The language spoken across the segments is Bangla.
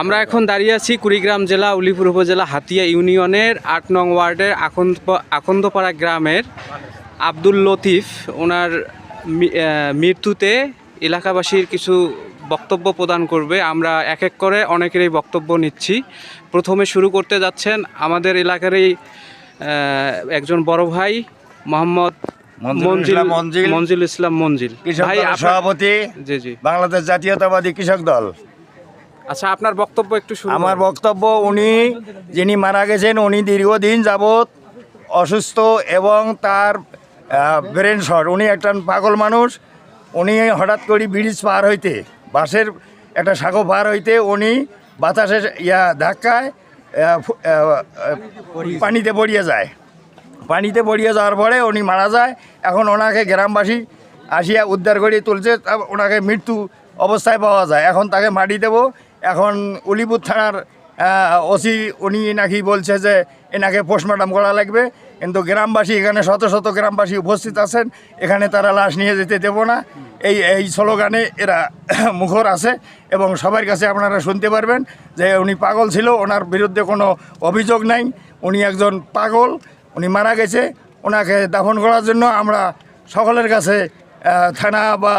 আমরা এখন দাঁড়িয়ে আছি কুড়িগ্রাম জেলা উলিপুর উপজেলা, হাতিয়া ইউনিয়নের আট নং ওয়ার্ডের আখন্দ আখন্দপাড়া গ্রামের আব্দুল লতিফ, ওনার মৃত্যুতে এলাকাবাসীর কিছু বক্তব্য প্রদান করবে। আমরা এক এক করে অনেকেরই বক্তব্য নিচ্ছি। প্রথমে শুরু করতে যাচ্ছেন আমাদের এলাকারই একজন বড় ভাই, মোহাম্মদ মঞ্জিল মঞ্জিল। মঞ্জিল। ইসলাম মঞ্জিল। ভাই সভাপতি জি জি। বাংলাদেশ জাতীয়তাবাদী কৃষক দল। আচ্ছা আপনার বক্তব্য একটু শুরু আমার বক্তব্য উনি যিনি মারা গেছেন উনি দীর্ঘদিন যাবৎ অসুস্থ এবং তার ব্রেন শট উনি একটা পাগল মানুষ। উনি হঠাৎ করে ব্রিজ পার হইতে বাসের একটা সাঁকো পার হইতে উনি বাতাসের ইয়া ধাক্কায় পানিতে পড়িয়ে যায়। পানিতে পড়িয়ে যাওয়ার পরে উনি মারা যায়। এখন ওনাকে গ্রামবাসী আসিয়া উদ্ধার করে তুলছে ওনাকে মৃত্যু অবস্থায় পাওয়া যায়। এখন তাকে মাটি দেব। এখন উলিপুর থানার ওসি উনি নাকি বলছে যে এনাকে পোস্টমর্টম করা লাগবে। কিন্তু গ্রামবাসী, এখানে শত শত গ্রামবাসী উপস্থিত আছেন। এখানে তারা লাশ নিয়ে যেতে দেব না। এই এই স্লোগানে এরা মুখর আছে এবং সবার কাছে আপনারা শুনতে পারবেন যে উনি পাগল ছিল, ওনার বিরুদ্ধে কোনো অভিযোগ নাই। উনি একজন পাগল। উনি মারা গেছে। ওনাকে দাফন করার জন্য আমরা সকলের কাছে থানা বা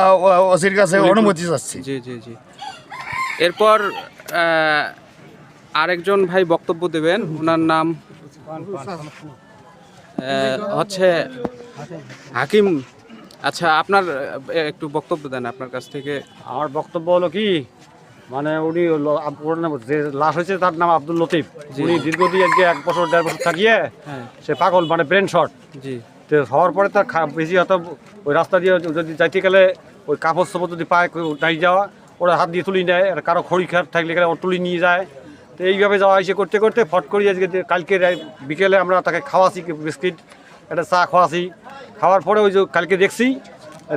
ওসির কাছে অনুমতি চাচ্ছি। জি জি জি। এরপর আরেকজন ভাই বক্তব্য দেবেন। ওনার নাম হচ্ছে হাকিম। আচ্ছা আপনার একটু বক্তব্য দেন আপনার কাছ থেকে। আমার বক্তব্য হলো কি? মানে উনি যে লাশ হয়েছে তার নাম আব্দুল লতিফ। উনি দীর্ঘদিন আজকে এক বছর দেড় বছর থাকিয়ে হ্যাঁ। সে পাগল মানে ব্রেন শট জি। তো হওয়ার পরে তার বেশি হয়তো ওই রাস্তা দিয়ে যদি যাইতে গেলে ওই কাপড় সাপড় যদি পায় নাই যাওয়া ওরা হাত দিয়ে তুলি নেয় আর কারও খড়ি খাট থাকলে গেলে ও তুলি নিয়ে যায়। তো এইভাবে যাওয়া এসে করতে করতে ফট করি আজকে কালকে বিকেলে আমরা তাকে খাওয়াছি বিস্কিট একটা চা খাওয়াছি। খাওয়ার পরে ওই যে কালকে দেখছি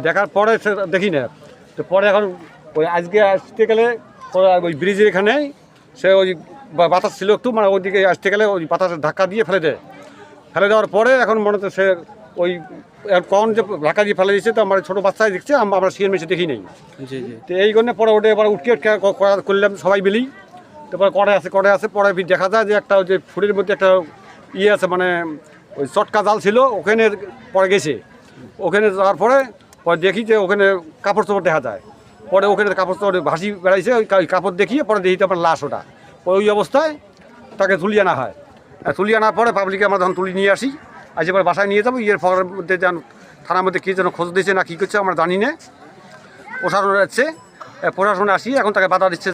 দেখার পরে দেখি না। তো পরে এখন ওই আজকে আসতে গেলে ওই ব্রিজের এখানে সে ওই বাতাস ছিল একটু মানে ওইদিকে আসতে গেলে ওই বাতাসের ধাক্কা দিয়ে ফেলে দেয়। ফেলে দেওয়ার পরে এখন মনে হচ্ছে সে ওই কখন যে ঢাকা দিয়ে ফেলে দিচ্ছে তো আমার ছোটো বাচ্চাই দেখছে আমরা সিএম এসে দেখি নেই। তো এই জন্য পরে ওটা এবার উঠকে উঠকে করলাম সবাই মিলি তারপরে কড়াই আছে কড়াই আছে পরে দেখা যায় যে একটা ওই যে ফুটের মধ্যে একটা ইয়ে আছে মানে ওই চটকা জাল ছিল ওখানে পরে গেছে। ওখানে যাওয়ার পরে পরে দেখি যে ওখানে কাপড় চোপড় দেখা যায়। পরে ওখানে কাপড় তো ভাসি বেড়াইছে, ওই কাপড় দেখিয়ে পরে দেখিতে আমার লাশ ওটা। ওই অবস্থায় তাকে তুলি আনা হয়। তুলিয়ে আনার পরে পাবলিকে আমরা তখন তুলি নিয়ে আসি, আজ পরে বাসায় নিয়ে যাব, ইয়ের ফলের মধ্যে যেন থানার মধ্যে কী যেন খোঁজ দিয়েছে না কী করছে আমরা জানি না। প্রশাসন যাচ্ছে প্রশাসন আসি এখন তাকে বাধা দিচ্ছে